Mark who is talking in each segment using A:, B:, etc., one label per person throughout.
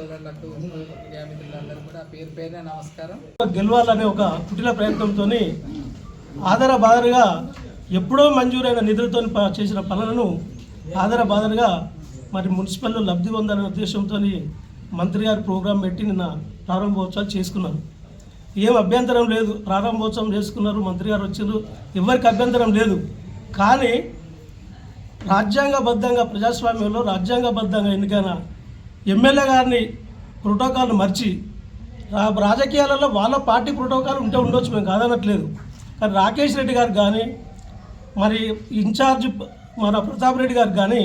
A: సోదరులకు మీడియా కూడా పేరు నమస్కారం.
B: గెలవాలనే ఒక కుటిల ప్రయత్నంతో ఆధార బాధలుగా ఎప్పుడో మంజూరైన నిధులతో చేసిన పనులను ఆధార బాధలుగా మరి మున్సిపల్ లబ్ధి పొందాలనే ఉద్దేశంతో మంత్రి గారు ప్రోగ్రాం పెట్టి నిన్న ప్రారంభోత్సవాలు చేసుకున్నారు. ఏం అభ్యంతరం లేదు. ప్రారంభోత్సవం చేసుకున్నారు మంత్రి గారు వచ్చారు ఎవరికి అభ్యంతరం లేదు. కానీ రాజ్యాంగబద్ధంగా ప్రజాస్వామ్యంలో రాజ్యాంగబద్ధంగా ఎన్నికైన ఎమ్మెల్యే గారిని ప్రోటోకాల్ని మర్చి రాజకీయాలలో వాళ్ళ పార్టీ ప్రోటోకాల్ ఉంటే ఉండొచ్చు మేము కాదనట్లేదు. కానీ రాకేష్ రెడ్డి గారు కానీ మరి ఇన్ఛార్జ్ మన ప్రతాప్ రెడ్డి గారు కానీ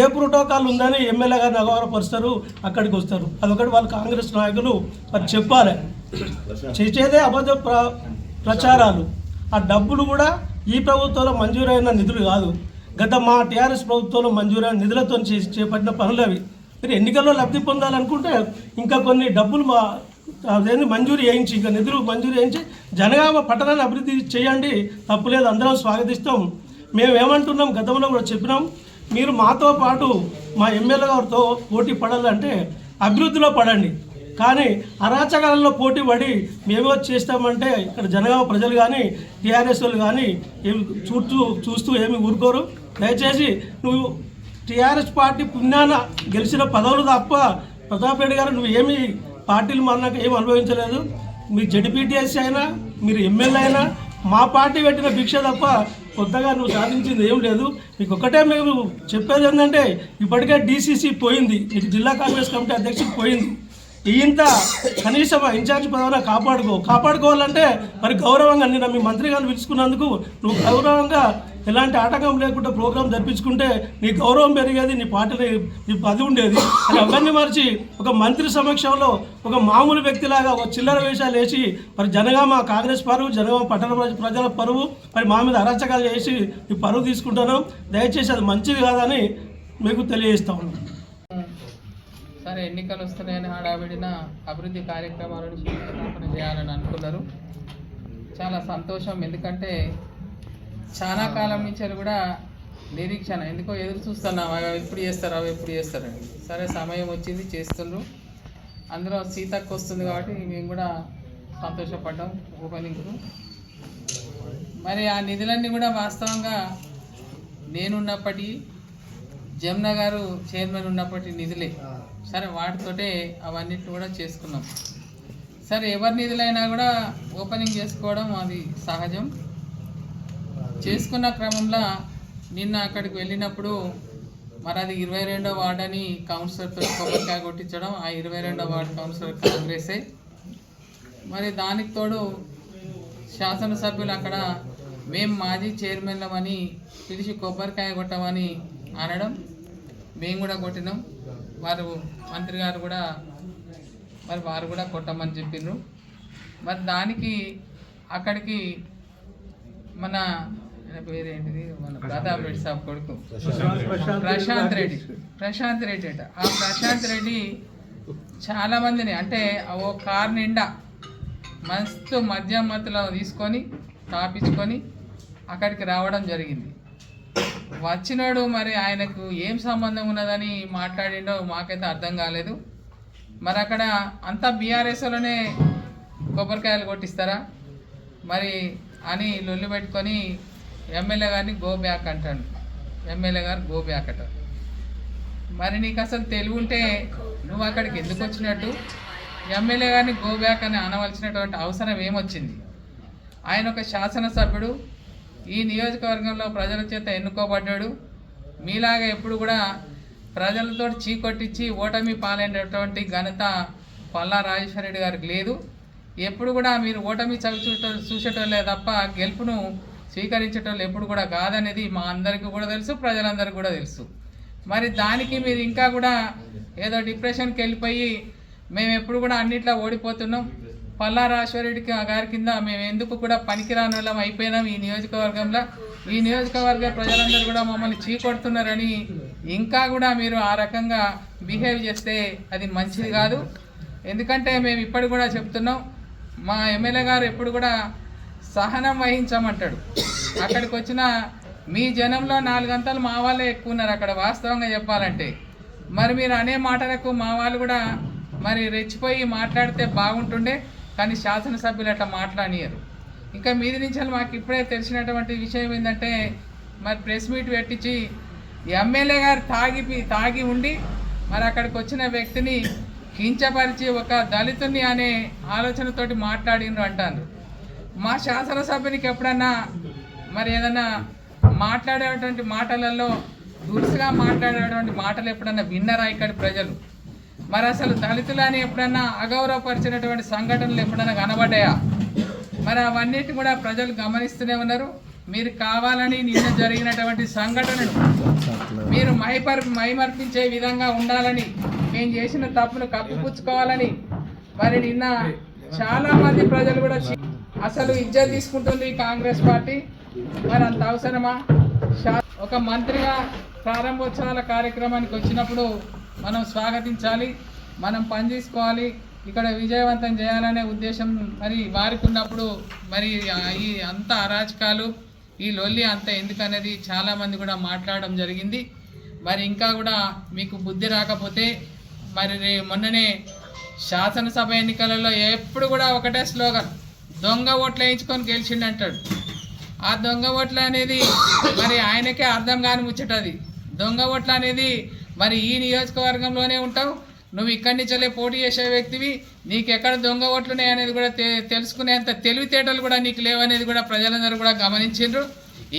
B: ఏ ప్రోటోకాల్ ఉందని ఎమ్మెల్యే గారిని అగౌరవపరుస్తారు అక్కడికి వస్తారు. అదొకటి వాళ్ళు కాంగ్రెస్ నాయకులు మరి చెప్పాలి. చేసేదే అబద్ధ ప్ర ప్రచారాలు. ఆ డబ్బులు కూడా ఈ ప్రభుత్వంలో మంజూరైన నిధులు కాదు. గత మా టీఆర్ఎస్ ప్రభుత్వంలో మంజూరైన నిధులతో చేసి చేపట్టిన పనులు అవి మీరు ఎన్నికల్లో లబ్ధి పొందాలనుకుంటే ఇంకా కొన్ని డబ్బులు మా అదేంటి మంజూరు చేయించి ఇంకా నిధులు మంజూరు చేయించి జనగామ పట్టణాన్ని అభివృద్ధి చేయండి. తప్పులేదు అందరం స్వాగతిస్తాం. మేము ఏమంటున్నాం గతంలో కూడా చెప్పినాం. మీరు మాతో పాటు మా ఎమ్మెల్యే గారితో పోటీ పడాలంటే అభివృద్ధిలో పడండి. కానీ అరాచకాలలో పోటీ పడి మేమే చేస్తామంటే ఇక్కడ జనగామ ప్రజలు కానీ టీఆర్ఎస్ వాళ్ళు కానీ ఏమి చూస్తూ చూస్తూ ఏమి ఊరుకోరు. దయచేసి నువ్వు టీఆర్ఎస్ పార్టీ పుణ్యాన గెలిచిన పదవులు తప్ప ప్రతాప్ రెడ్డి గారు నువ్వు ఏమి పార్టీలు మరణకు ఏమి అనుభవించలేదు. మీరు జడ్పీటీఎస్ అయినా మీరు ఎమ్మెల్యే అయినా మా పార్టీ పెట్టిన భిక్ష తప్ప కొత్తగా నువ్వు సాధించింది ఏం లేదు. మీకు ఒకటే మేము చెప్పేది ఏంటంటే ఇప్పటికే డీసీసీ పోయింది. నీకు జిల్లా కాంగ్రెస్ కమిటీ అధ్యక్షుడు పోయింది. ఇంత కనీసం ఇన్ఛార్జ్ పదవిన కాపాడుకో. కాపాడుకోవాలంటే మరి గౌరవంగా నిన్న మీ మంత్రి గారిని పిలుచుకున్నందుకు నువ్వు గౌరవంగా ఎలాంటి ఆటంకం లేకుండా ప్రోగ్రాం జరిపించుకుంటే నీ గౌరవం పెరిగేది నీ పార్టీ నీ పది ఉండేది అని అవన్నీ మరిచి ఒక మంత్రి సమక్షంలో ఒక మామూలు వ్యక్తిలాగా ఒక చిల్లర వేషాలు వేసి మరి జనగామ కాంగ్రెస్ పరువు జనగామ పట్టణ ప్రజల పరువు మరి మా మీద అరాచకాలు చేసి నీ పరువు తీసుకుంటాను. దయచేసి అది మంచిది కాదని మీకు తెలియజేస్తా ఉన్నాను.
A: సరే ఎన్నికలు వస్తున్నాయని హడావిడిన అభివృద్ధి కార్యక్రమాలను చేయాలని అనుకున్నారు. చాలా సంతోషం. ఎందుకంటే చాలా కాలం నుంచి అది కూడా నిరీక్షణ. ఎందుకో ఎదురు చూస్తున్నాం అవి ఎప్పుడు చేస్తారు అవి ఎప్పుడు చేస్తారని సరే సమయం వచ్చింది చేస్తుండ్రు. అందులో సీతక్క వస్తుంది కాబట్టి మేము కూడా సంతోషపడ్డాం ఓపెనింగ్కు మరి ఆ నిధులన్నీ కూడా వాస్తవంగా నేనున్నప్పటికీ జమున గారు చైర్మన్ ఉన్నప్పటి నిధులే. సరే వాటితోటే అవన్నిటిని కూడా చేసుకున్నాం. సరే ఎవరి నిధులైనా కూడా ఓపెనింగ్ చేసుకోవడం అది సహజం. చేసుకున్న క్రమంలో నిన్న అక్కడికి వెళ్ళినప్పుడు మరి అది ఇరవై రెండో వార్డ్ అని కౌన్సిలర్తో కొబ్బరికాయ కొట్టించడం ఆ ఇరవై రెండో వార్డు కౌన్సిలర్ కాంగ్రెసే. మరి దానికి తోడు శాసనసభ్యులు అక్కడ మేము మాజీ చైర్మన్లమని పిలిచి కొబ్బరికాయ కొట్టమని అనడం మేము కూడా కొట్టినాం. వారు మంత్రి గారు కూడా మరి వారు కూడా కొట్టమని చెప్పిండ్రు. మరి దానికి అక్కడికి మన ఆయన పేరేంటిది మన ప్రతాప్ రెడ్డి సాబ్ కొడుకు. ప్రశాంత్ రెడ్డి. ప్రశాంత్ రెడ్డి. అట. ఆ ప్రశాంత్ రెడ్డి చాలా మందిని అంటే ఓ కార్ నిండా మస్తు మద్యం మత్తులో తీసుకొని తాపించుకొని అక్కడికి రావడం జరిగింది. వచ్చినాడు మరి ఆయనకు ఏం సంబంధం ఉన్నదని మాట్లాడిండో మాకైతే అర్థం కాలేదు. మరి అక్కడ అంతా బీఆర్ఎస్లోనే కొబ్బరికాయలు కొట్టిస్తారా? మరి అని లొల్లి పెట్టుకొని ఎమ్మెల్యే గారిని గో బ్యాక్ అంటాడు ఎమ్మెల్యే గారు గో బ్యాక్ అట మరి నీకు అసలు తెలివి ఉంటే నువ్వు అక్కడికి ఎందుకు వచ్చినట్టు? ఎమ్మెల్యే గారిని గో బ్యాక్ అని అనవలసినటువంటి అవసరం ఏమొచ్చింది? ఆయన ఒక శాసనసభ్యుడు ఈ నియోజకవర్గంలో ప్రజల చేత ఎన్నుకోబడ్డాడు. మీలాగా ఎప్పుడు కూడా ప్రజలతో చీకొట్టించి ఓటమి పాలైనటువంటి ఘనత పల్లా రాజేశ్వర రెడ్డి గారికి లేదు. ఎప్పుడు కూడా మీరు ఓటమి చవి చూట చూసేటోళ్ళే తప్ప గెలుపును స్వీకరించటం ఎప్పుడు కూడా కాదనేది మా అందరికీ కూడా తెలుసు ప్రజలందరికీ కూడా తెలుసు. మరి దానికి మీరు ఇంకా కూడా ఏదో డిప్రెషన్కి వెళ్ళిపోయి మేము ఎప్పుడు కూడా అన్నిట్లో ఓడిపోతున్నాం. పల్లా రాజేశ్వరరెడ్డికి గారి కింద మేము ఎందుకు కూడా పనికిరాని వాళ్ళం అయిపోయినాం ఈ నియోజకవర్గంలో. ఈ నియోజకవర్గ ప్రజలందరూ కూడా మమ్మల్ని చీకొడుతున్నారని ఇంకా కూడా మీరు ఆ రకంగా బిహేవ్ చేస్తే అది మంచిది కాదు. ఎందుకంటే మేము ఇప్పటికి కూడా చెప్తున్నాం మా ఎమ్మెల్యే గారు ఎప్పుడు కూడా సహనం వహించమంటాడు. అక్కడికి వచ్చిన మీ జనంలో నాలుగంతలు మా వాళ్ళే ఎక్కువ ఉన్నారు అక్కడ వాస్తవంగా చెప్పాలంటే. మరి మీరు అనే మాటలకు మా వాళ్ళు కూడా మరి రెచ్చిపోయి మాట్లాడితే బాగుంటుండే కానీ శాసనసభ్యులు అట్లా మాట్లాడనియరు ఇంకా మీది నుంచి మాకు ఇప్పుడే తెలిసినటువంటి విషయం ఏంటంటే మరి ప్రెస్ మీట్ పెట్టించి ఎమ్మెల్యే గారు తాగి తాగి ఉండి మరి అక్కడికి వచ్చిన వ్యక్తిని కించపరిచి ఒక దళితుని అనే ఆలోచనతోటి మాట్లాడిండ్రు అంటారు మా శాసనసభ్యునికి ఎప్పుడన్నా మరి ఏదన్నా మాట్లాడేటువంటి మాటలలో దురుసుగా మాట్లాడేటువంటి మాటలు ఎప్పుడన్నా విన్నరా ఇక్కడి ప్రజలు? మరి అసలు దళితులని ఎప్పుడన్నా అగౌరవపరిచినటువంటి సంఘటనలు ఎప్పుడన్నా కనబడ్డాయా? మరి అవన్నిటి కూడా ప్రజలు గమనిస్తూనే ఉన్నారు. మీరు కావాలని నిన్న జరిగినటువంటి సంఘటనలు మీరు మైపర్ మైమర్పించే విధంగా ఉండాలని మేము చేసిన తప్పును కప్పిపుచ్చుకోవాలని మరి నిన్న చాలా మంది ప్రజలు కూడా అసలు ఇజ్జత్ తీసుకుంటుంది కాంగ్రెస్ పార్టీ. మరి అంత అవసరమా? ఒక మంత్రిగా ప్రారంభోత్సవాల కార్యక్రమానికి వచ్చినప్పుడు మనం స్వాగతించాలి మనం పని చేసుకోవాలి ఇక్కడ విజయవంతం చేయాలనే ఉద్దేశం మరి వారికి ఉన్నప్పుడు మరి ఈ అంత అరాచకాలు ఈ లొల్లి అంత ఎందుకనేది చాలామంది కూడా మాట్లాడడం జరిగింది. మరి ఇంకా కూడా మీకు బుద్ధి రాకపోతే మరి మొన్ననే శాసనసభ ఎన్నికలలో ఎప్పుడు కూడా ఒకటే స్లోగన్. దొంగ ఓట్లు వేయించుకొని గెలిచిండు అంటాడు. ఆ దొంగ ఓట్లు అనేది మరి ఆయనకే అర్థం కాని ముచ్చటది దొంగ ఓట్లు అనేది మరి ఈ నియోజకవర్గంలోనే ఉంటావు. నువ్వు ఇక్కడి నుంచే పోటీ చేసే వ్యక్తివి. నీకు ఎక్కడ దొంగ ఓట్లున్నాయి అనేది కూడా తెలుసుకునేంత తెలివితేటలు కూడా నీకు లేవనేది కూడా ప్రజలందరూ కూడా గమనించిండ్రు.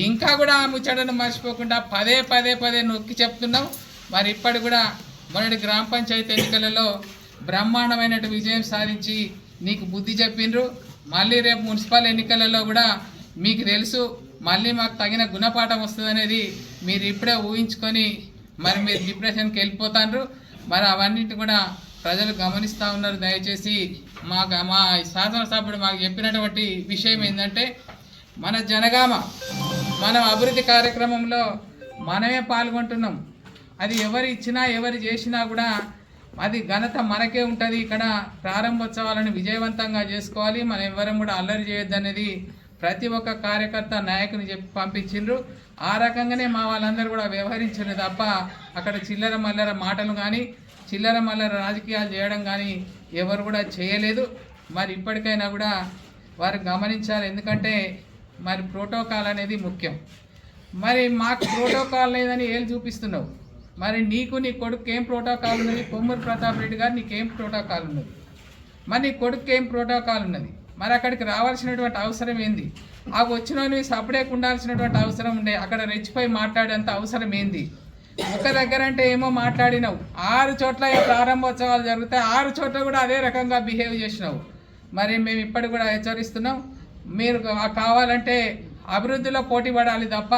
A: ఇంకా కూడా ఆ ముచ్చటను మర్చిపోకుండా పదే పదే పదే నొక్కి చెప్తున్నావు. మరి ఇప్పటి కూడా మొన్నటి గ్రామ పంచాయతీ ఎన్నికలలో బ్రహ్మాండమైనటు విజయం సాధించి నీకు బుద్ధి చెప్పిండ్రు మళ్ళీ రేపు మున్సిపల్ ఎన్నికలలో కూడా మీకు తెలుసు మళ్ళీ మాకు తగిన గుణపాఠం వస్తుందనేది మీరు ఇప్పుడే ఊహించుకొని మరి మీరు డిప్రెషన్కి వెళ్ళిపోతారు మరి అవన్నిటి కూడా ప్రజలు గమనిస్తూ ఉన్నారు. దయచేసి మా మా శాసనసభ్యుడు మాకు చెప్పినటువంటి విషయం ఏంటంటే మన జనగామ మనం అభివృద్ధి కార్యక్రమంలో మనమే పాల్గొంటున్నాం. అది ఎవరు ఇచ్చినా ఎవరు చేసినా కూడా అది ఘనత మనకే ఉంటుంది. ఇక్కడ ప్రారంభోత్సవాలను విజయవంతంగా చేసుకోవాలి. మనం ఎవరం కూడా అల్లరి చేయొద్దనేది ప్రతి ఒక్క కార్యకర్త నాయకుని చెప్పి పంపించిండ్రు. ఆ రకంగానే మా వాళ్ళందరూ కూడా వ్యవహరించారు తప్ప అక్కడ చిల్లర మల్లర మాటలు కానీ చిల్లర మల్లర రాజకీయాలు చేయడం కానీ ఎవరు కూడా చేయలేదు. మరి ఇప్పటికైనా కూడా వారు గమనించాలి. ఎందుకంటే మరి ప్రోటోకాల్ అనేది ముఖ్యం. మరి మాకు ప్రోటోకాల్ లేదని ఏళ్ళు చూపిస్తున్నావు? మరి నీకు నీ కొడుకు ఏం ప్రోటోకాల్ ఉన్నది? కొమ్మూరు ప్రతాప్ రెడ్డి గారు నీకేం ప్రోటోకాల్ ఉన్నది? మరి నీ కొడుకు ఏం ప్రోటోకాల్ ఉన్నది? మరి అక్కడికి రావాల్సినటువంటి అవసరం ఏంది? ఆ వచ్చినవి సపరేట్ ఉండాల్సినటువంటి అవసరం ఉండే అక్కడ రెచ్చిపోయి మాట్లాడేంత అవసరం ఏంది? ఒక దగ్గర అంటే ఏమో మాట్లాడినావు. ఆరు చోట్ల ప్రారంభోత్సవాలు జరుగుతాయి. ఆరు చోట్ల కూడా అదే రకంగా బిహేవ్ చేసినావు. మరి మేము ఇప్పటికి కూడా హెచ్చరిస్తున్నాం. మీరు కావాలంటే అభివృద్ధిలో పోటీ పడాలి తప్ప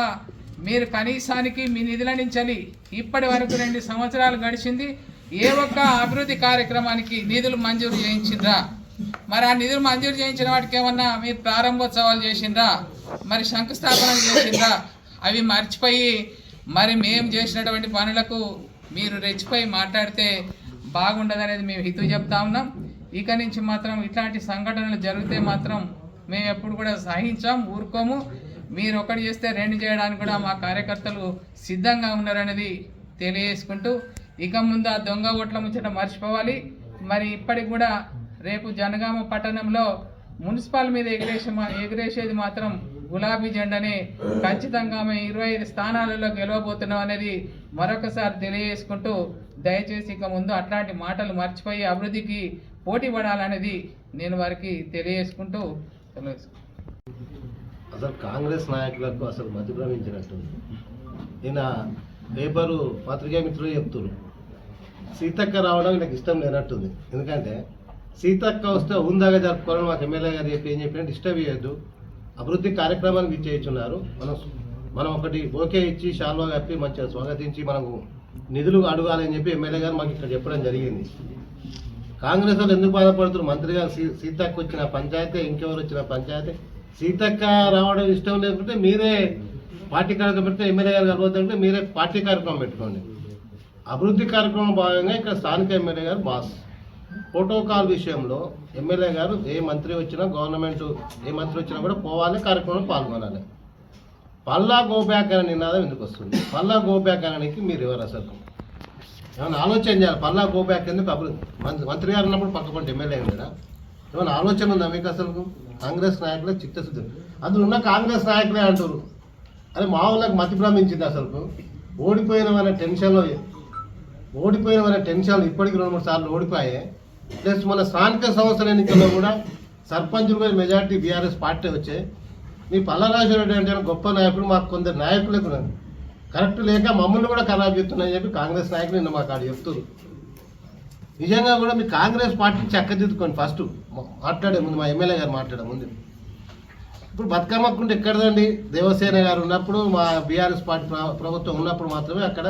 A: మీరు కనీసానికి మీ నిధుల చలి ఇప్పటి వరకు రెండు సంవత్సరాలు గడిచింది ఏ ఒక్క అభివృద్ధి కార్యక్రమానికి నిధులు మంజూరు చేయించిండ్రా? మరి ఆ నిధులు మంజూరు చేయించిన వాటికి ఏమన్నా మీరు ప్రారంభోత్సవాలు చేసిండ్రా? మరి శంకుస్థాపనలు చేసిండ్రా? అవి మర్చిపోయి మరి మేము చేసినటువంటి పనులకు మీరు రెచ్చిపోయి మాట్లాడితే బాగుండదనేది మేము హితు చెప్తా ఉన్నాం. ఇక నుంచి మాత్రం ఇట్లాంటి సంఘటనలు జరిగితే మాత్రం మేము ఎప్పుడు కూడా సహించాం ఊరుకోము. మీరు ఒకటి చేస్తే రెండు చేయడానికి కూడా మా కార్యకర్తలు సిద్ధంగా ఉన్నారనేది తెలియజేసుకుంటూ ఇక ముందు ఆ దొంగ ఓట్ల ముచ్చట మర్చిపోవాలి. మరి ఇప్పటికి కూడా రేపు జనగామ పట్టణంలో మున్సిపల్ మీద ఎగిరేసే మా- ఎగిరేసేది మాత్రం గులాబీ జెండానే. ఖచ్చితంగా మేము ఇరవై ఐదు స్థానాలలో గెలవబోతున్నాం అనేది మరొకసారి తెలియజేసుకుంటూ దయచేసి ఇక ముందు అట్లాంటి మాటలు మర్చిపోయి అభివృద్ధికి పోటీ పడాలనేది నేను వారికి తెలియజేసుకుంటూ తెలియజేసుకుంటాను
C: అసలు కాంగ్రెస్ నాయకులకు అసలు మతిభ్రమించినట్టుంది ఈయన పేపరు పత్రికా మిత్రులు చెప్తున్నారు సీతక్క రావడం నాకు ఇష్టం లేనట్టుంది. ఎందుకంటే సీతక్క వస్తే ఉందాగా జరుపుకోవాలని మాకు ఎమ్మెల్యే గారు చెప్పి ఏం చెప్పినట్టు డిస్టర్బ్ చేయొద్దు. అభివృద్ధి కార్యక్రమానికి ఇచ్చేస్తున్నారు మనం మనం ఒకటి ఓకే ఇచ్చి షాల్వా కప్పి మంచిగా స్వాగతించి మనకు నిధులు అడగాలని చెప్పి ఎమ్మెల్యే గారు మాకు ఇక్కడ చెప్పడం జరిగింది. కాంగ్రెస్ వాళ్ళు ఎందుకు బాధపడుతున్నారు? మంత్రి గారు సీ సీతక్క వచ్చిన పంచాయతీ ఇంకెవరు వచ్చిన పంచాయతీ సీతక్క రావడం ఇష్టం లేకుంటే మీరే పార్టీ కార్యక్రమం పెడితే ఎమ్మెల్యే గారు కలవద్దంటే మీరే పార్టీ కార్యక్రమం పెట్టుకోండి. అభివృద్ధి కార్యక్రమం భాగంగా ఇక్కడ స్థానిక ఎమ్మెల్యే గారు బాస్. ప్రోటోకాల్ విషయంలో ఎమ్మెల్యే గారు ఏ మంత్రి వచ్చినా గవర్నమెంట్ ఏ మంత్రి వచ్చినా కూడా పోవాలి కార్యక్రమంలో పాల్గొనాలి. పల్లా గోబ్యాక్ అనే నినాదం ఎందుకు వస్తుంది? పల్లా గోబ్యాక్ అనడానికి మీరు ఎవరు అసలు? ఏమైనా ఆలోచన చేయాలి పల్లా గోబ్యాక్ ఎందుకు అభివృద్ధి? మంత్రి మంత్రి గారు ఉన్నప్పుడు పక్కపంటి ఎమ్మెల్యే కదా ఏమైనా ఆలోచన ఉందా మీకు అసలు? కాంగ్రెస్ నాయకులే చిత్తశుద్ధి. అందులో ఉన్న కాంగ్రెస్ నాయకులే అంటారు అరే మా వాళ్ళకి మతి భ్రమించింది అసలు ఓడిపోయినమనే టెన్షన్లో ఓడిపోయినమనే టెన్షన్లు ఇప్పటికి రెండు మూడు సార్లు ఓడిపోయాయి. ప్లస్ మన స్థానిక సంస్థల ఎన్నికల్లో కూడా సర్పంచులు మెజార్టీ బీఆర్ఎస్ పార్టీ వచ్చాయి మీ పల్లరాజు రెడ్డి అంటే గొప్ప నాయకుడు? మాకు కొందరు నాయకులకు కరెక్ట్ లేక మమ్మల్ని కూడా ఖరాబ్ చేస్తున్నాయని చెప్పి కాంగ్రెస్ నాయకులు నిన్న మాకు ఆడ చెప్తున్నారు నిజంగా కూడా మీ కాంగ్రెస్ పార్టీ చక్కదిద్దుకోండి ఫస్ట్ మాట్లాడే ముందు మా ఎమ్మెల్యే గారు మాట్లాడే ముందు. ఇప్పుడు బతుకమ్మకుంటే ఎక్కడదండి? దేవసేన గారు ఉన్నప్పుడు మా బీఆర్ఎస్ పార్టీ ప్రభుత్వం ఉన్నప్పుడు మాత్రమే అక్కడ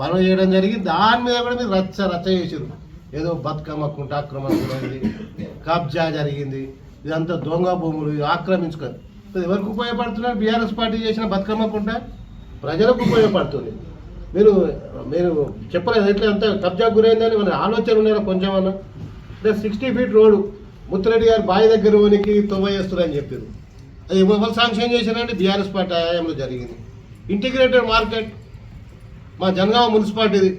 C: పనులు చేయడం జరిగింది. దాని మీద కూడా మీరు రచ్చ రచ్చ చేసారు ఏదో బతుకమ్మకుంట ఆక్రమణ జరిగింది కబ్జా జరిగింది ఇదంతా దొంగ భూములు ఆక్రమించుకొని. ఎవరికి ఉపయోగపడుతున్నారు? బీఆర్ఎస్ పార్టీ చేసిన బతుకమ్మకుంట? ప్రజలకు ఉపయోగపడుతుంది. మీరు మీరు చెప్పలేదు ఎట్లా అంత కబ్జా గురైందని మన ఆలోచన ఉన్నారా కొంచెం అన్న? అంటే సిక్స్టీ ఫీట్ రోడ్డు ముత్తిరెడ్డి గారు బావి దగ్గర ఉనికి తొవ్వ చేస్తున్నారని చెప్పారు. అది ఎవరు శాంక్షన్ చేశారంటే బీఆర్ఎస్ పార్టీ హయాంలో జరిగింది. ఇంటిగ్రేటెడ్ మార్కెట్ మా జనగామ మున్సిపాలిటీది.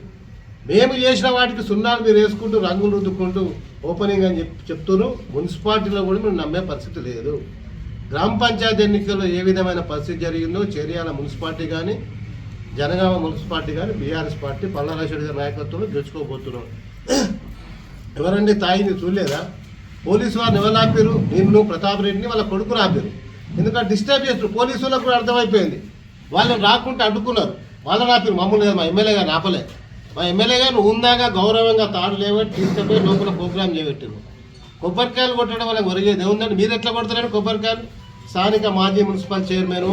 C: మేము చేసిన వాటికి సున్నాలు మీరు వేసుకుంటూ రంగులు రుద్దుకుంటూ ఓపెనింగ్ అని చెప్పి చెప్తూను మున్సిపాలిటీలో కూడా మేము నమ్మే పరిస్థితి లేదు. గ్రామ పంచాయతీ ఎన్నికల్లో ఏ విధమైన పరిస్థితి జరిగిందో చేరియాల మున్సిపాలిటీ కానీ జనగామ మున్సిపాలిటీ కానీ బీఆర్ఎస్ పార్టీ పల్లారాశ్వరి గారి నాయకత్వంలో గెలుచుకోబోతున్నాం. ఎవరండి తాయిని చూడలేదా? పోలీసు వారిని ఎవరు ఆపారు నిన్ను ప్రతాప్ రెడ్డిని వాళ్ళ కొడుకు ఆపారు ఎందుకంటే డిస్టర్బ్ చేస్తారు పోలీసు వాళ్ళకు కూడా అర్థమైపోయింది. వాళ్ళని రాకుంటే అడ్డుకున్నారు. వాళ్ళని ఆపారు మమ్మల్ని మా ఎమ్మెల్యే గారిని ఆపలే. మా ఎమ్మెల్యే గారిని ఉందాగా గౌరవంగా తాడు లేవట్టి తీసుకుపోయి లోపల ప్రోగ్రామ్ చేయబెట్టారు కొబ్బరికాయలు కొట్టడం వల్ల ఒరిగేది ఏముందండి? మీరు ఎట్లా కొడతారండి కొబ్బరికాయలు? స్థానిక మాజీ మున్సిపల్ చైర్మన్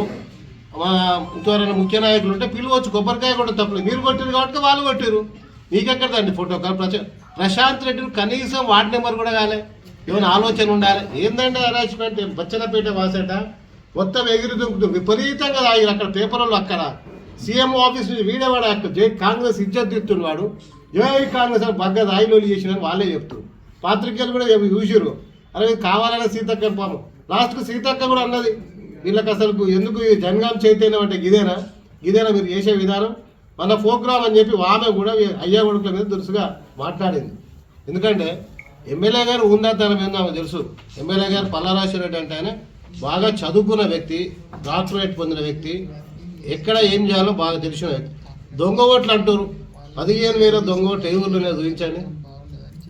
C: మా ఇంకెవరైనా ముఖ్య నాయకులు ఉంటే పిలవచ్చు కొబ్బరికాయ కూడా తప్పలేదు. మీరు కొట్టారు కాబట్టి వాళ్ళు కొట్టారు మీకెక్కడదండి ఫోటో? కాదు ప్రచ ప్రశాంత్ రెడ్డిని కనీసం వార్డు నెంబర్ కూడా కాలే. ఏమైనా ఆలోచన ఉండాలి? ఏందంటే అరాచ్మెంట్ బచ్చలపేట వాసట? మొత్తం ఎగిరి దుంకుతూ విపరీతంగా తాగిరు అక్కడ పేపర్ వాళ్ళు అక్కడ. సీఎం ఆఫీస్ నుంచి వీడేవాడు అక్కడ జై కాంగ్రెస్ ఇజ్జత్ వాడు. జై కాంగ్రెస్ అని బగ్గ రాయిలోలు చేసినని వాళ్ళే చెప్తారు పాత్రికేయులు కూడా చూసిరు అరే కావాలనే సీతక్క పాపం. లాస్ట్కు సీతక్క కూడా అన్నది. వీళ్ళకి అసలు ఎందుకు ఈ జనగాం చైతన్యం అంటే ఇదేనా ఇదేనా మీరు చేసే విధానం? మన ప్రోగ్రామ్ అని చెప్పి ఆమె కూడా అయ్యా కొడుకుల మీద దురుసుగా మాట్లాడింది. ఎందుకంటే ఎమ్మెల్యే గారు ఉందాతనం ఏందో ఆమె తెలుసు. ఎమ్మెల్యే గారు పల్లారాశ్వర రెడ్డి అంటే ఆయన బాగా చదువుకున్న వ్యక్తి డాక్టరేట్ పొందిన వ్యక్తి ఎక్కడ ఏం చేయాలో బాగా తెలిసిన వ్యక్తి. దొంగ ఓట్లు అంటారు పదిహేను వేల దొంగ ఓట్లు ఏ ఊర్లోనే చూపించండి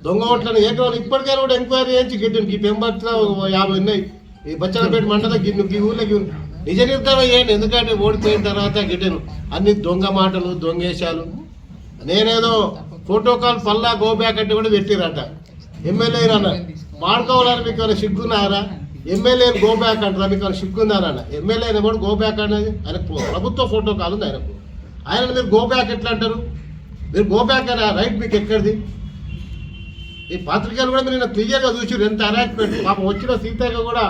C: దొంగ ఓట్లను ఏకవాళ్ళు ఇప్పటికైనా కూడా ఎంక్వైరీ చేయించి గిట్టిన ఈ పెంబర్తిలో యాభై ఉన్నాయి. ఈ బచ్చలపేట మండల గిన్నె ఈ ఊళ్ళకి నిజ నిర్ధారణ చేయండి. ఎందుకంటే ఓడిపోయిన తర్వాత గిట్టను అన్ని దొంగ మాటలు దొంగేశాలు. నేనేదో ప్రోటోకాల్ పల్లా గోబ్యాక్ అంటే కూడా పెట్టిరట. ఎమ్మెల్యే అన్న మాడుకోవాలని మీకు ఏమైనా సిగ్గున్నారా? ఎమ్మెల్యే గోబ్యాక్ అంటారా? మీకు ఏమైనా సిగ్గున్నారన్న ఎమ్మెల్యే కూడా గోబ్యాక్ అనేది ఆయన ప్రభుత్వ ప్రోటోకాల్ ఉంది ఆయనకు. ఆయన మీరు గోబ్యాక్ ఎట్లా అంటారు? మీరు గోబ్యాక్ అనే రైట్ మీకు ఎక్కడిది? ఈ పత్రికలు కూడా మీరు క్లియర్గా చూసి ఎంత అరాచ్మెంట్ పాపం వచ్చిన సీతగా కూడా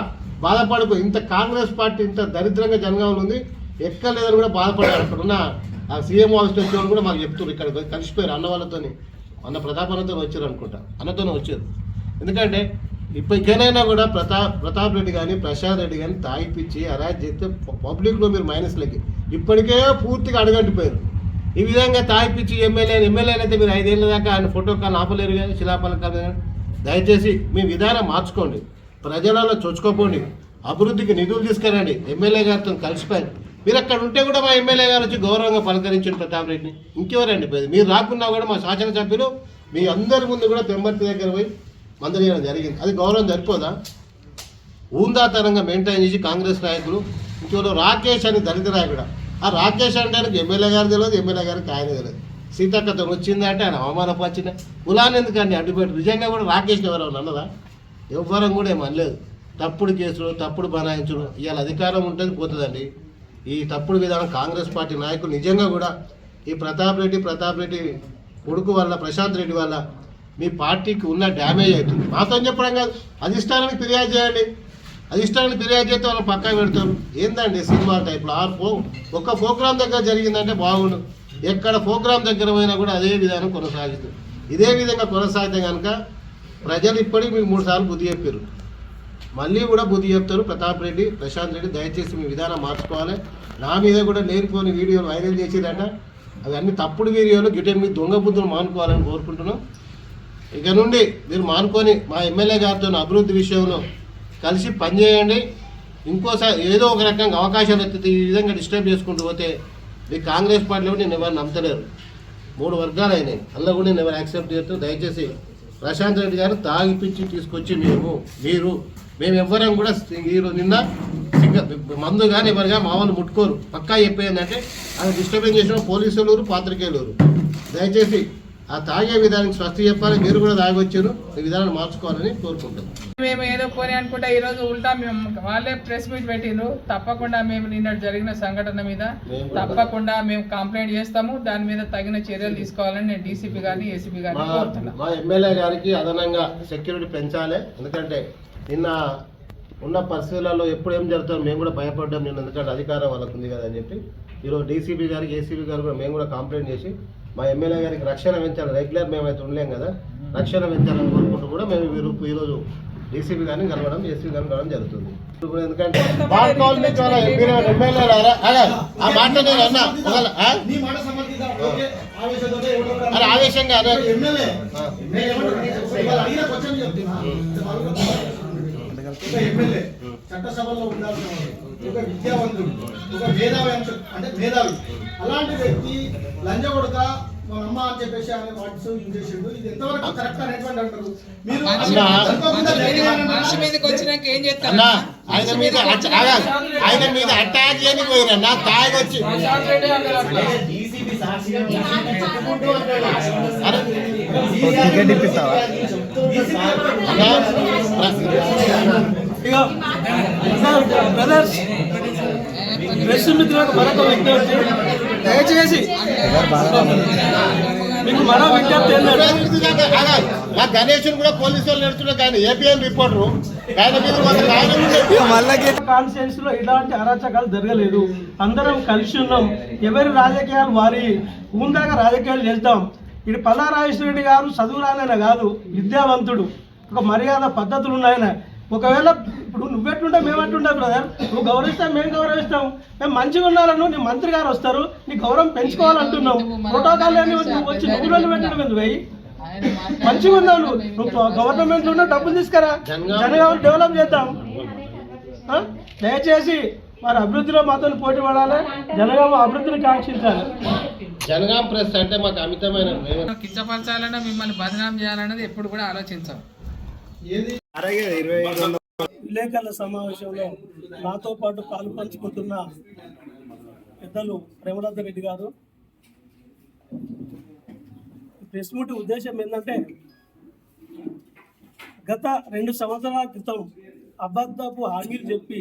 C: బాధపడకు. ఇంత కాంగ్రెస్ పార్టీ ఇంత దరిద్రంగా జనగామలో ఉంది. ఎక్కడ లేదని కూడా బాధపడారు అక్కడున్న ఆ సీఎం ఆఫీస్ వచ్చేవాళ్ళు కూడా మాకు చెప్తున్నారు. ఇక్కడ కలిసిపోయారు అన్న వాళ్ళతోని అన్న ప్రతాప్ అన్నతో వచ్చారు అనుకుంటా. అన్నతోనే వచ్చారు. ఎందుకంటే ఇప్పటికైనా కూడా ప్రతాప్ ప్రతాప్ రెడ్డి కానీ ప్రసాద్ రెడ్డి కానీ తాగిపిచ్చి అరాజ్ చేస్తే పబ్లిక్లో మీరు మైనస్లకి ఇప్పటికే పూర్తిగా అడగంటిపోయారు. ఈ విధంగా తాగిపిచ్చి ఎమ్మెల్యే ఎమ్మెల్యే అయితే మీరు ఐదేళ్ళ దాకా ఆయన ఫోటో కానీ ఆపలేరు కానీ శిలాపలకాలు కానీ దయచేసి మీ విధానం మార్చుకోండి. ప్రజలలో చొచ్చుకోపోండి అభివృద్ధికి నిధులు తీసుకురండి. ఎమ్మెల్యే గారితో కలిసిపోయి. మీరు అక్కడ ఉంటే కూడా మా ఎమ్మెల్యే గారు వచ్చి గౌరవంగా పలకరించండి ప్రతాప్ రెడ్డిని. ఇంకెవరండి? మీరు రాకున్నా కూడా మా శాసనసభ్యులు మీ అందరి ముందు కూడా పెంబర్తి దగ్గర పోయి మందలి చేయడం జరిగింది. అది గౌరవం సరిపోదా? ఊందాతనంగా మెయింటైన్ చేసి కాంగ్రెస్ నాయకులు ఇంకెవరో రాకేష్ అని దళిత నాయకుడు? ఆ రాకేష్ అంటే ఆయనకు ఎమ్మెల్యే గారు తెలియదు ఎమ్మెల్యే గారికి ఆయన తెలియదు. సీతక్కతో వచ్చిందంటే ఆయన అవమానపరిచిన కులాన్ని ఎందుకండి అడ్డుపెట్టి నిజంగా కూడా రాకేష్ ఎవరైనా అన్నదా ఎవ్వరం కూడా ఏమనలేదు తప్పుడు కేసులు తప్పుడు బనాయించడం ఇవాళ అధికారం ఉంటుంది పోతుందండి. ఈ తప్పుడు విధానం కాంగ్రెస్ పార్టీ నాయకులు నిజంగా కూడా ఈ ప్రతాప్ రెడ్డి ప్రతాప్ రెడ్డి కొడుకు వల్ల ప్రశాంత్ రెడ్డి వల్ల మీ పార్టీకి ఉన్న డ్యామేజ్ అవుతుంది. మాతో చెప్పడం కాదు. అధిష్టానానికి ఫిర్యాదు చేయండి. అధిష్టానానికి ఫిర్యాదు చేస్తే వాళ్ళు పక్కన పెడతారు. ఏందండి సినిమా టైప్లో ఆ ఫో ఒక్క ప్రోగ్రామ్ దగ్గర జరిగిందంటే బాగుండు. ఎక్కడ ప్రోగ్రామ్ దగ్గర పోయినా కూడా అదే విధానం కొనసాగుతుంది ఇదే విధంగా కొనసాగితే కనుక ప్రజలు ఇప్పటికి మీకు మూడు సార్లు బుద్ధి చెప్పారు. మళ్ళీ కూడా బుద్ధి చెప్తారు. ప్రతాప్ రెడ్డి ప్రశాంత్ రెడ్డి దయచేసి మీ విధానం మార్చుకోవాలి. నా మీద కూడా నేర్పుకొని వీడియోలు వైరల్ చేసిరట అవన్నీ తప్పుడు వీడియోలు గిటెన్ మీద దొంగ బుద్ధులు మానుకోవాలని కోరుకుంటున్నాం. ఇక నుండి మీరు మానుకొని మా ఎమ్మెల్యే గారితో అభివృద్ధి విషయంలో కలిసి పనిచేయండి ఇంకోసారి ఏదో ఒక రకంగా అవకాశాలు ఎత్తితే ఈ విధంగా డిస్టర్బ్ చేసుకుంటూ పోతే మీ కాంగ్రెస్ పార్టీలో నేను ఎవరు నమ్మతలేరు మూడు వర్గాలు అయినాయి. అందులో కూడా నేను ఎవరు యాక్సెప్ట్ చేస్తూ దయచేసి ప్రశాంత్ రెడ్డి గారు తాగిపించి తీసుకొచ్చి మేము మీరు మేము ఎవ్వరం కూడా ఈరోజు నిన్న మందు కానీ ఎవరు కానీ మా వాళ్ళు ముట్టుకోరు. పక్కా చెప్పేందంటే అది డిస్టర్బెన్స్ చేసిన పోలీసులు పాత్రికేయులు దయచేసి ఆ తాగే విధానికి స్వస్తి చెప్పాలి. మీరు కూడా తాగొచ్చారు. ఈ విధానాన్ని మార్చుకోవాలని కోరుకుంటున్నాం.
A: మేము ఏదో పోనీ అనుకుంటే ఈరోజు ఉల్టా మేము వాళ్ళే ప్రెస్ మీట్ పెట్టిండ్రు. తప్పకుండా మేము నిన్న జరిగిన సంఘటన మీద తప్పకుండా మేము కంప్లైంట్ చేస్తాము. దాని మీద తగిన చర్యలు తీసుకోవాలని నేను డీసీపీ గారిని ఏసీపీ గారిని
C: మా
A: కోరుతున్నా.
C: మా ఎమ్మెల్యే గారికి అదనంగా సెక్యూరిటీ పెంచాలి. ఎందుకంటే నిన్న ఉన్న పరిస్థితులలో ఎప్పుడు ఏం జరుగుతుందో మేము కూడా భయపడ్డాం. నిన్న ఎందుకంటే అధికారం వాళ్ళకు ఉంది కదా అని చెప్పి. ఈరోజు డీసీపీ గారికి ఏసీబీ గారు కూడా మేము కూడా కంప్లైంట్ చేసి మా ఎమ్మెల్యే గారికి రక్షణ పెంచాలి. రెగ్యులర్ మేమైతే ఉండలేం కదా. రక్షణ పెంచాలని కోరుకుంటూ కూడా మేము ఈరో- ఈరోజు డీసీపీ గారిని కలవడం ఏసీబీ గారిని కలవడం జరుగుతుంది. ఇప్పుడు ఎందుకంటే కాలనీ చాలా ఎమ్మెల్యే ఆ మాట నేను అన్నా. అరే ఆవేశంగా
D: చట్టసభలో ఉండాల్సిన. ఒక విద్యావంతుడు ఒక మేధావి అంటే మేధావి. అలాంటి వ్యక్తి లంజ కొడక మన అమ్మ అని చెప్పేసి ఆయన వాట్స్ యూజ్ చేసిండు. ఇది ఎంతవరకు కరెక్ట్ అనేటువంటి అంటారు? మీరు
A: మనిషి మీదకి వచ్చినాక ఏం చేస్తారు?
C: ఆయన మీద ఆయన మీద అటాక్ చేయని పోయిరన్నా తాగి వచ్చి.
D: టికెట్ ఇప్పిస్తావా
B: బ్రదర్స్ ప్రెస్ మిత్రులకు మరొక విజ్ఞప్తి. దయచేసి మీకు మరో విజ్ఞప్తి ఏంటంటే
C: గణేష్ కూడా పోలీసు వాళ్ళు నడుస్తున్నారు కానీ ఏపీఎం రిపోర్టరు
B: కాన్స్టిట్యూన్స్లో ఇలాంటి అరాచకాలు జరగలేదు. అందరం కలిసి ఉన్నాం. ఎవరి రాజకీయాలు వారి ఉందాక రాజకీయాలు చేద్దాం ఇది పల్లా రెడ్డి గారు చదువురానైనా కాదు విద్యావంతుడు. ఒక మర్యాద పద్ధతులు ఉన్నాయన ఒకవేళ ఇప్పుడు నువ్వెట్లుంటే మేమెట్లుంటాం బ్రదర్ నువ్వు గౌరవిస్తాం మేము గౌరవిస్తాం మేము మంచిగా ఉన్నారను నీ మంత్రి గారు వస్తారు నీ గౌరవం పెంచుకోవాలంటున్నాం ప్రోటోకాల్ నువ్వు వచ్చి పెట్టడం ఎందుకు వెయ్యి
A: ఆయన మాట్లాడే
B: మంచిగా ఉన్నావు నువ్వు. నువ్వు గవర్నమెంట్లో డబ్బులు తీసుకురా. జనగాం డెవలప్ చేద్దాం? దయచేసి మరి అభివృద్ధిలో మాతో పోటీ పడాలి. జనగామ అభివృద్ధిని కాంక్షించాలి.
C: జనగాం ప్రెస్ అంటే మాకు అమితమైన ప్రేమ.
A: కించపరచాలన్నా మిమ్మల్ని బదనాం చేయాలన్నది ఎప్పుడు కూడా ఆలోచించాం.
D: ఏది?
B: విలేకరుల సమావేశంలో నాతో పాటు పాలు పంచుకుంటున్న పెద్దలు ప్రేమనాథ రెడ్డి గారు. ప్రెస్ మీట్ ఉద్దేశం ఏంటంటే గత రెండు సంవత్సరాల క్రితం అబద్ధపు హామీలు చెప్పి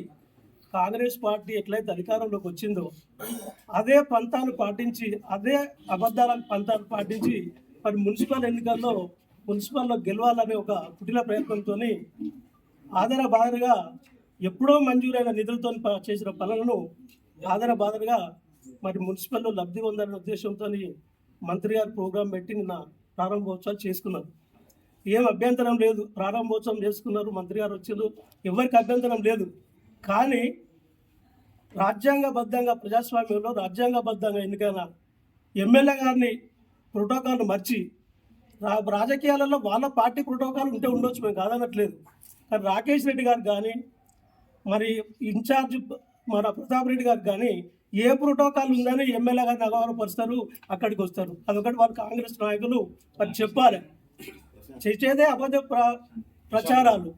B: కాంగ్రెస్ పార్టీ ఎట్లయితే అధికారంలోకి వచ్చిందో అదే పంతాను పాటించి అదే అబద్ధాల పంతాను పాటించి మరి మున్సిపల్ ఎన్నికల్లో మున్సిపల్లో గెలవాలనే ఒక కుటిల ప్రయత్నంతో ఆధార బాధగా ఎప్పుడో మంజూరైన నిధులతో చేసిన పనులను ఆధార బాధగా మరి మున్సిపల్లో లబ్ధి పొందాలనే ఉద్దేశంతో మంత్రి గారు ప్రోగ్రాం పెట్టి నిన్న ప్రారంభోత్సవాలు చేసుకున్నారు. ఏం అభ్యంతరం లేదు. ప్రారంభోత్సవం చేసుకున్నారు మంత్రి గారు వచ్చారు ఎవరికి అభ్యంతరం లేదు. కానీ రాజ్యాంగబద్ధంగా ప్రజాస్వామ్యంలో రాజ్యాంగబద్ధంగా ఎన్నికైన ఎమ్మెల్యే గారిని ప్రోటోకాల్ మర్చి రాజకీయాలలో వాళ్ళ పార్టీ ప్రోటోకాల్ ఉంటే ఉండొచ్చు మేము కాదనట్లేదు. కానీ రాకేష్ రెడ్డి గారు కానీ మరి ఇన్ఛార్జ్ మన ప్రతాప్ రెడ్డి గారు కానీ ఏ ప్రోటోకాల్ ఉందని ఎమ్మెల్యే గారిని అగౌరవపరుస్తారు అక్కడికి వస్తారు. అదొకటి వాళ్ళు కాంగ్రెస్ నాయకులు మరి చెప్పాలి. చేసేదే అబద్ధ ప్ర ప్రచారాలు.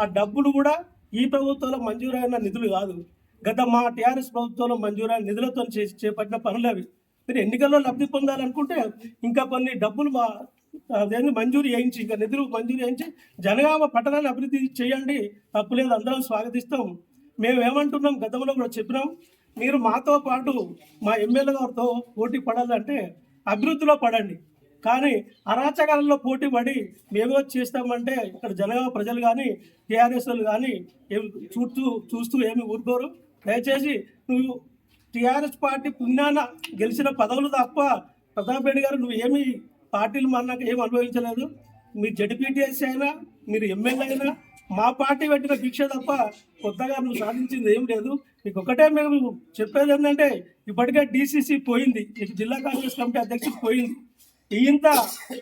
B: ఆ డబ్బులు కూడా ఈ ప్రభుత్వంలో మంజూరైన నిధులు కాదు. గత మా టీఆర్ఎస్ ప్రభుత్వంలో మంజూరైన నిధులతో చేసి చేపట్టిన పనులు అవి. మీరు ఎన్నికల్లో లబ్ధి పొందాలనుకుంటే ఇంకా కొన్ని డబ్బులు మా అదేంటి మంజూరు చేయించి ఇంకా నిధులు మంజూరు చేయించి జనగామ పట్టణాన్ని అభివృద్ధి చేయండి. తప్పులేదు అందరం స్వాగతిస్తాం. మేము ఏమంటున్నాం గతంలో కూడా చెప్పినాం. మీరు మాతో పాటు మా ఎమ్మెల్యే గారితో పోటీ పడాలంటే అభివృద్ధిలో పడండి. కానీ అరాచకాలలో పోటీ పడి మేమేమో చేస్తామంటే ఇక్కడ జనగామ ప్రజలు కానీ టీఆర్ఎస్లు కానీ ఏమి చూస్తూ చూస్తూ ఏమి ఊరుకోరు. దయచేసి నువ్వు టీఆర్ఎస్ పార్టీ పుణ్యాన గెలిచిన పదవులు తప్ప ప్రతాప్ రెడ్డి గారు నువ్వు ఏమి పార్టీలు మన్నాక ఏం అనుభవించలేదు. మీరు జడ్పీటీఎస్ అయినా మీరు ఎమ్మెల్యే అయినా మా పార్టీ పెట్టిన భిక్ష తప్ప కొత్తగా నువ్వు సాధించింది ఏం లేదు. నీకు ఒకటే మేము చెప్పేది ఏంటంటే ఇప్పటికే డీసీసీ పోయింది. మీకు జిల్లా కాంగ్రెస్ కమిటీ అధ్యక్షుడు పోయింది. ఇంత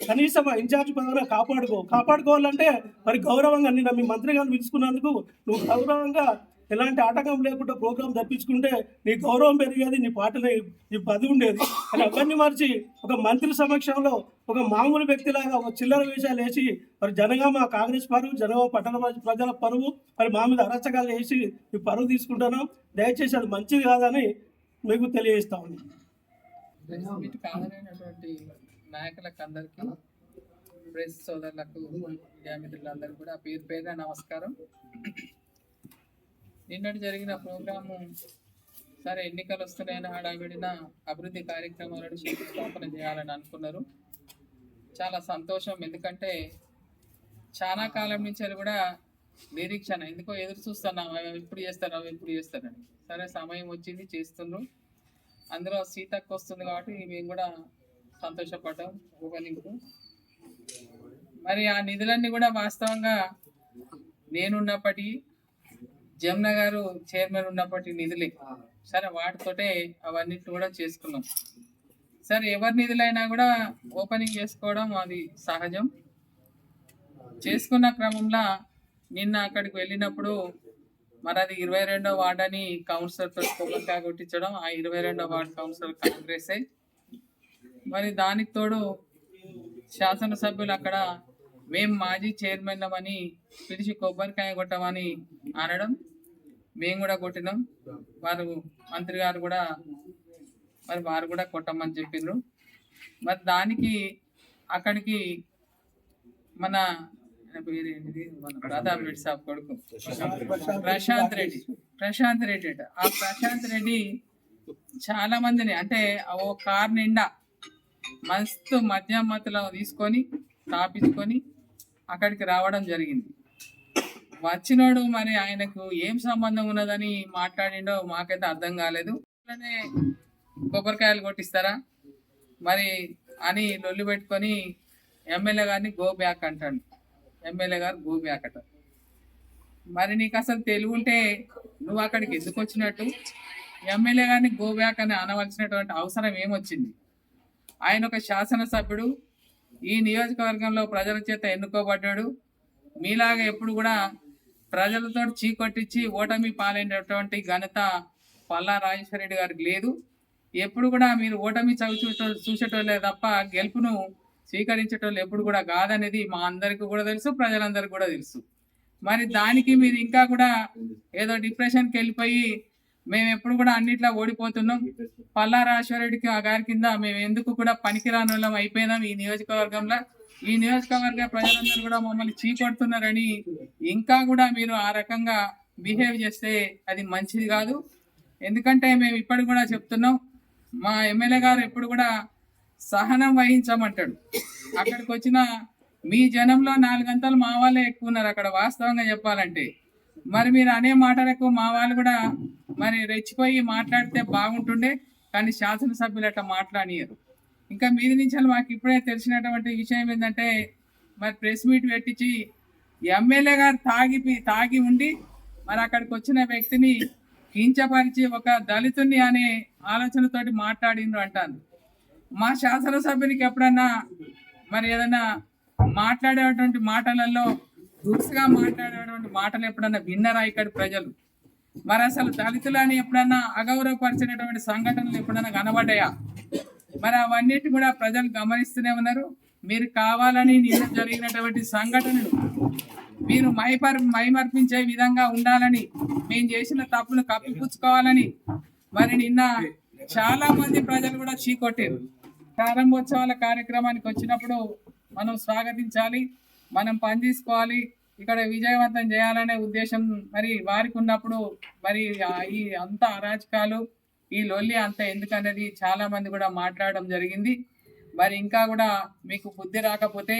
B: కనీసం ఇన్ఛార్జ్ పదవిలో కాపాడుకో. కాపాడుకోవాలంటే మరి గౌరవంగా నిన్న మీ మంత్రి గారిని పిలుచుకున్నందుకు నువ్వు గౌరవంగా ఎలాంటి ఆటకం లేకుండా ప్రోగ్రాం తప్పించుకుంటే నీ గౌరవం పెరిగేది నీ పాటలే నీ పది ఉండేది. అని అవన్నీ మార్చి ఒక మంత్రి సమక్షంలో ఒక మామూలు వ్యక్తిలాగా ఒక చిల్లర వేషాలు వేసి మరి జనగామ కాంగ్రెస్ పరువు జనగామ పట్టణ ప్రజల పరువు మరి మా మీద అరచకాలు వేసి ఈ పరువు తీసుకుంటాను. దయచేసి అది మంచిది కాదని మీకు తెలియజేస్తా ఉంది
A: ప్రెస్ నాయకులకు అందరికీ ప్రెస్ సోదరులకు కూడా పేరు పేరున నమస్కారం. నిన్నటి జరిగిన ప్రోగ్రాము సరే ఎన్నికలు వస్తున్నాయని హడావిడిన అభివృద్ధి కార్యక్రమాలను శంకుస్థాపన చేయాలని అనుకున్నారు. చాలా సంతోషం. ఎందుకంటే చాలా కాలం నుంచి అది కూడా నిరీక్షణ. ఎందుకో ఎదురు చూస్తున్నాం. అవి ఎప్పుడు చేస్తారు అవి ఎప్పుడు చేస్తారని సరే సమయం వచ్చింది చేస్తుండ్రు. అందులో సీతక్క వస్తుంది కాబట్టి మేము కూడా సంతోషపడ్డాం ఊహలింపు మరి ఆ నిధులన్నీ కూడా వాస్తవంగా నేనున్నప్పటికీ జమున గారు చైర్మన్ ఉన్నప్పటి నిధులే. సరే వాటితోటే అవన్నిటిని కూడా చేసుకున్నాం. సరే ఎవరి నిధులైనా కూడా ఓపెనింగ్ చేసుకోవడం అది సహజం. చేసుకున్న క్రమంలో నిన్న అక్కడికి వెళ్ళినప్పుడు మరి అది ఇరవై రెండో వార్డ్ అని కౌన్సిలర్తో కొబ్బరికాయ కొట్టించడం ఆ ఇరవై రెండో వార్డ్ కౌన్సిలర్ కాంగ్రెస్. మరి దానికి తోడు శాసనసభ్యులు అక్కడ మేము మాజీ చైర్మన్ అని పిలిచి కొబ్బరికాయ కొట్టమని అనడం మేము కూడా కొట్టినాం. వారు మంత్రి గారు కూడా మరి వారు కూడా కొట్టమని చెప్పిండ్రు. మరి దానికి అక్కడికి మన పేరేంటిది మన ప్రతాప్ రెడ్డి సాబ్ కొడుకు. ప్రశాంత్ రెడ్డి. ప్రశాంత్ రెడ్డి. అట. ఆ ప్రశాంత్ రెడ్డి చాలా మందిని అంటే ఓ కార్ నిండా మస్తు మద్యం మత్తులో తీసుకొని తాపించుకొని అక్కడికి రావడం జరిగింది. వచ్చినోడు మరి ఆయనకు ఏం సంబంధం ఉన్నదని మాట్లాడిండో మాకైతే అర్థం కాలేదు. అలానే కొబ్బరికాయలు కొట్టిస్తారా? మరి అని లొల్లి పెట్టుకొని ఎమ్మెల్యే గారిని గో బ్యాక్ అంటాడు. ఎమ్మెల్యే గారు గో బ్యాక్ అట మరి నీకు అసలు తెలివి ఉంటే నువ్వు అక్కడికి ఎందుకు వచ్చినట్టు? ఎమ్మెల్యే గారిని గో బ్యాక్ అని అనవలసినటువంటి అవసరం ఏమొచ్చింది? ఆయన ఒక శాసనసభ్యుడు ఈ నియోజకవర్గంలో ప్రజల చేత ఎన్నుకోబడ్డాడు. మీలాగా ఎప్పుడు కూడా ప్రజలతో చీకొట్టించి ఓటమి పాలైనటువంటి ఘనత పల్లా రాజేశ్వరరెడ్డి గారికి లేదు. ఎప్పుడు కూడా మీరు ఓటమి చవి చూసేటోళ్ళే తప్ప గెలుపును స్వీకరించేటోళ్ళు ఎప్పుడు కూడా కాదనేది మా అందరికీ కూడా తెలుసు ప్రజలందరికీ కూడా తెలుసు. మరి దానికి మీరు ఇంకా కూడా ఏదో డిప్రెషన్కి వెళ్ళిపోయి మేము ఎప్పుడు కూడా అన్నిట్లో ఓడిపోతున్నాం. పల్లా రాజేశ్వరరెడ్డికి ఆ గారి కింద మేము ఎందుకు కూడా పనికిరాని వాళ్ళం అయిపోయినాం ఈ నియోజకవర్గంలో. ఈ నియోజకవర్గ ప్రజలందరూ కూడా మమ్మల్ని చీకొడుతున్నారని ఇంకా కూడా మీరు ఆ రకంగా బిహేవ్ చేస్తే అది మంచిది కాదు. ఎందుకంటే మేము ఇప్పటికి కూడా చెప్తున్నాం మా ఎమ్మెల్యే గారు ఎప్పుడు కూడా సహనం వహించమంటాడు. అక్కడికి వచ్చిన మీ జనంలో నాలుగంతలు మా వాళ్ళే ఎక్కువ ఉన్నారు అక్కడ వాస్తవంగా చెప్పాలంటే. మరి మీరు అనే మాటలకు మా వాళ్ళు కూడా మరి రెచ్చిపోయి మాట్లాడితే బాగుంటుండే కానీ శాసనసభ్యులు అట్లా మాట్లాడియరు ఇంకా మీది నుంచి మాకు ఇప్పుడే తెలిసినటువంటి విషయం ఏంటంటే మరి ప్రెస్ మీట్ పెట్టించి ఎమ్మెల్యే గారు తాగి తాగి ఉండి మరి అక్కడికి వచ్చిన వ్యక్తిని కించపరిచి ఒక దళితుని అనే ఆలోచనతోటి మాట్లాడిండ్రు అంటాను మా శాసనసభ్యునికి ఎప్పుడన్నా మరి ఏదైనా మాట్లాడేటువంటి మాటలలో దురుసుగా మాట్లాడేటువంటి మాటలు ఎప్పుడన్నా విన్నరా ఇక్కడ ప్రజలు? మరి అసలు దళితులని ఎప్పుడన్నా అగౌరవపరిచినటువంటి సంఘటనలు ఎప్పుడన్నా కనబడ్డాయా? మరి అవన్నిటి కూడా ప్రజలు గమనిస్తూనే ఉన్నారు. మీరు కావాలని నిన్న జరిగినటువంటి సంఘటనలు మీరు మైపర్ మైమర్పించే విధంగా ఉండాలని మేము చేసిన తప్పును కప్పిపుచ్చుకోవాలని మరి నిన్న చాలా మంది ప్రజలు కూడా చీకొట్టారు. ప్రారంభోత్సవాల కార్యక్రమానికి వచ్చినప్పుడు మనం స్వాగతించాలి. మనం పని తీసుకోవాలి ఇక్కడ విజయవంతం చేయాలనే ఉద్దేశం మరి వారికి ఉన్నప్పుడు మరి ఈ అంత అరాచకాలు ఈ లొల్లి అంత ఎందుకనేది చాలా మంది కూడా మాట్లాడడం జరిగింది. మరి ఇంకా కూడా మీకు బుద్ధి రాకపోతే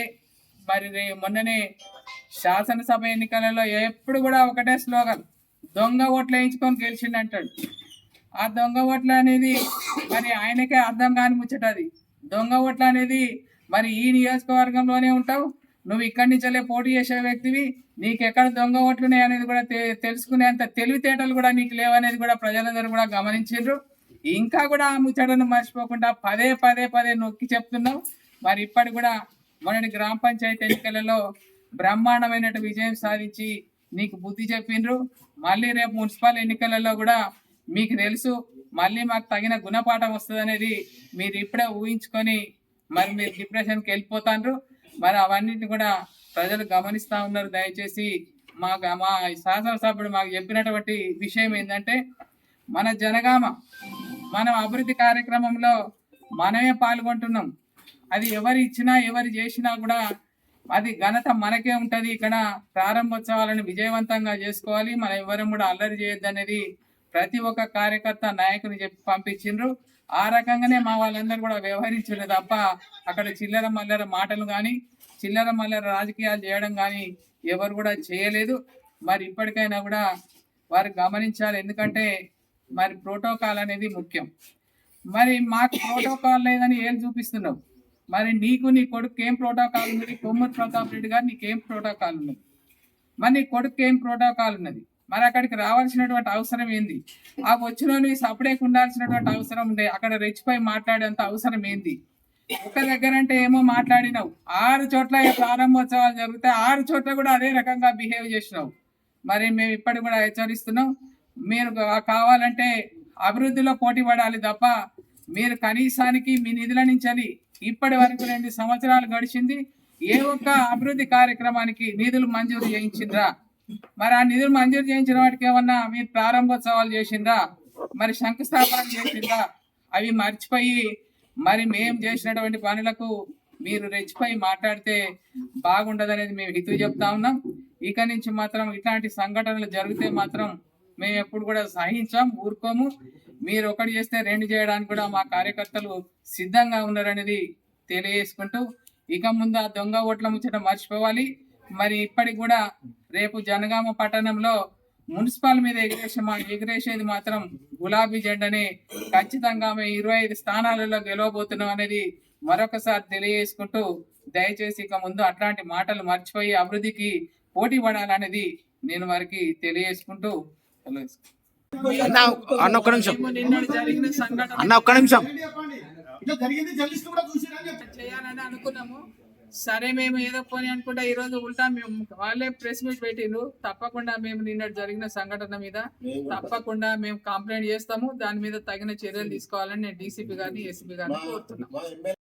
A: మరి మొన్ననే శాసనసభ ఎన్నికలలో ఎప్పుడు కూడా ఒకటే స్లోగన్ దొంగ ఓట్లు వేయించుకొని గెలిచిండు అంటాడు ఆ దొంగ ఓట్లు అనేది మరి ఆయనకే అర్థం కాని ముచ్చటది. దొంగ ఓట్లు అనేది మరి ఈ నియోజకవర్గంలోనే ఉంటావు నువ్వు ఇక్కడి నుంచే పోటీ చేసే వ్యక్తివి నీకు ఎక్కడ దొంగ ఓట్లున్నాయి అనేది కూడా తెలుసుకునేంత తెలివితేటలు కూడా నీకు లేవనేది కూడా ప్రజలందరూ కూడా గమనించారు ఇంకా కూడా ఆ ముచ్చటను మర్చిపోకుండా పదే పదే పదే నొక్కి చెప్తున్నావు. మరి ఇప్పటి కూడా మొన్నటి గ్రామ పంచాయతీ ఎన్నికలలో బ్రహ్మాండమైన విజయం సాధించి నీకు బుద్ధి చెప్పిండ్రు మళ్ళీ రేపు మున్సిపల్ ఎన్నికలలో కూడా మీకు తెలుసు మళ్ళీ మాకు తగిన గుణపాఠం వస్తుంది అనేది మీరు ఇప్పుడే ఊహించుకొని మరి మీరు డిప్రెషన్కి వెళ్ళిపోతాండ్రు మరి అవన్నిటిని కూడా ప్రజలు గమనిస్తూ ఉన్నారు. దయచేసి మా మా శాసనసభ్యుడు మాకు చెప్పినటువంటి విషయం ఏంటంటే మన జనగామ మనం అభివృద్ధి కార్యక్రమంలో మనమే పాల్గొంటున్నాం. అది ఎవరు ఇచ్చినా ఎవరు చేసినా కూడా అది ఘనత మనకే ఉంటుంది. ఇక్కడ ప్రారంభోత్సవాలను విజయవంతంగా చేసుకోవాలి. మనం ఎవరం కూడా అల్లరి చేయొద్దు అనేది ప్రతి ఒక్క కార్యకర్త నాయకుని చెప్పి పంపించిండ్రు. ఆ రకంగానే మా వాళ్ళందరూ కూడా వ్యవహరించారు తప్ప అక్కడ చిల్లర మల్లర మాటలు కానీ చిల్లర మల్లర రాజకీయాలు చేయడం కానీ ఎవరు కూడా చేయలేదు. మరి ఇప్పటికైనా కూడా వారు గమనించాలి. ఎందుకంటే మరి ప్రోటోకాల్ అనేది ముఖ్యం. మరి మాకు ప్రోటోకాల్ లేదని ఏం చూపిస్తున్నావు? మరి నీకు నీ కొడుకు ఏం ప్రోటోకాల్ ఉంది? కొమ్మూరు ప్రతాప్ రెడ్డి గారు నీకేం ప్రోటోకాల్ ఉన్నది మరి నీ కొడుకు ఏం ప్రోటోకాల్ ఉన్నది? మరి అక్కడికి రావాల్సినటువంటి అవసరం ఏంది? ఆ వచ్చిన సపరేట్ ఉండాల్సినటువంటి అవసరం ఉండే అక్కడ రెచ్చిపోయి మాట్లాడేంత అవసరం ఏంది? ఒక దగ్గర అంటే ఏమో మాట్లాడినావు. ఆరు చోట్ల ప్రారంభోత్సవాలు జరిగితే ఆరు చోట్ల కూడా అదే రకంగా బిహేవ్ చేసినావు. మరి మేము ఇప్పటికి కూడా హెచ్చరిస్తున్నాం. మీరు కావాలంటే అభివృద్ధిలో పోటీ పడాలి తప్ప మీరు కనీసానికి మీ నిధుల నుంచి ఇప్పటి వరకు రెండు సంవత్సరాలు గడిచింది ఏ ఒక్క అభివృద్ధి కార్యక్రమానికి నిధులు మంజూరు చేయించిండ్రా? మరి ఆ నిధులు మంజూరు చేయించిన వాటికి ఏమన్నా మీరు ప్రారంభోత్సవాలు చేసిందా మరి శంకుస్థాపన చేసిందా అవి మర్చిపోయి మరి మేం చేసినటువంటి పనులకు మీరు రెచ్చిపోయి మాట్లాడితే బాగుండదనేది మేము హితువు చెప్తా ఉన్నాం. ఇక నుంచి మాత్రం ఇట్లాంటి సంఘటనలు జరిగితే మాత్రం మేము ఎప్పుడు కూడా సహించాం ఊరుకోము. మీరు ఒకటి చేస్తే రెండు చేయడానికి కూడా మా కార్యకర్తలు సిద్ధంగా ఉన్నారనేది తెలియజేసుకుంటూ ఇక ముందు ఆ దొంగ ఓట్ల ముచ్చట మర్చిపోవాలి. మరి ఇప్పటికి కూడా రేపు జనగామ పట్టణంలో మున్సిపల్ మీద ఎగిరేసే మా ఎగిరేసేది మాత్రం గులాబీ జెండాని ఖచ్చితంగా మేము ఇరవై ఐదు స్థానాలలో గెలవబోతున్నాం అనేది మరొకసారి తెలియజేసుకుంటూ దయచేసి ఇక ముందు అట్లాంటి మాటలు మర్చిపోయి అభివృద్ధికి పోటీ పడాలనేది నేను వారికి తెలియజేసుకుంటూ.
E: అన్న ఒక్క నిమిషం. అన్న ఒక్క నిమిషం.
A: చేయాలని అనుకున్నాము. సరే మేము ఏదో పోనీ అనుకుంటా ఈ రోజు ఉల్టా మేము వాళ్ళే ప్రెస్ మీట్ పెట్టిండ్రు తప్పకుండా మేము నిన్నటి జరిగిన సంఘటన మీద తప్పకుండా మేము కంప్లైంట్ చేస్తాము. దాని మీద తగిన చర్యలు తీసుకోవాలని నేను డీసీపీ గారిని ఎస్పీ గారిని కోరుతున్నాను.